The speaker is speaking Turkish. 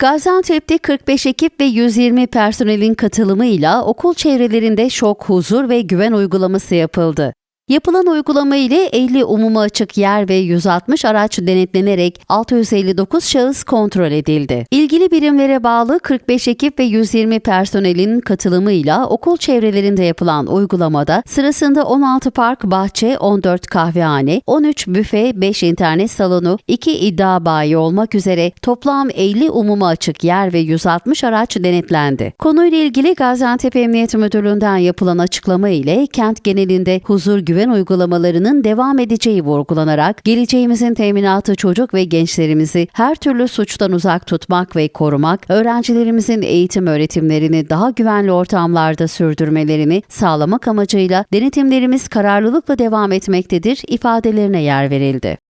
Gaziantep'te 45 ekip ve 120 personelin katılımıyla okul çevrelerinde şok, huzur ve güven uygulaması yapıldı. Yapılan uygulama ile 50 umuma açık yer ve 160 araç denetlenerek 659 şahıs kontrol edildi. İlgili birimlere bağlı 45 ekip ve 120 personelin katılımıyla okul çevrelerinde yapılan uygulamada sırasında 16 park, bahçe, 14 kahvehane, 13 büfe, 5 internet salonu, 2 iddia bayi olmak üzere toplam 50 umuma açık yer ve 160 araç denetlendi. Konuyla ilgili Gaziantep Emniyet Müdürlüğü'nden yapılan açıklama ile kent genelinde huzur güven uygulamalarının devam edeceği vurgulanarak geleceğimizin teminatı çocuk ve gençlerimizi her türlü suçtan uzak tutmak ve korumak, öğrencilerimizin eğitim öğretimlerini daha güvenli ortamlarda sürdürmelerini sağlamak amacıyla denetimlerimiz kararlılıkla devam etmektedir ifadelerine yer verildi.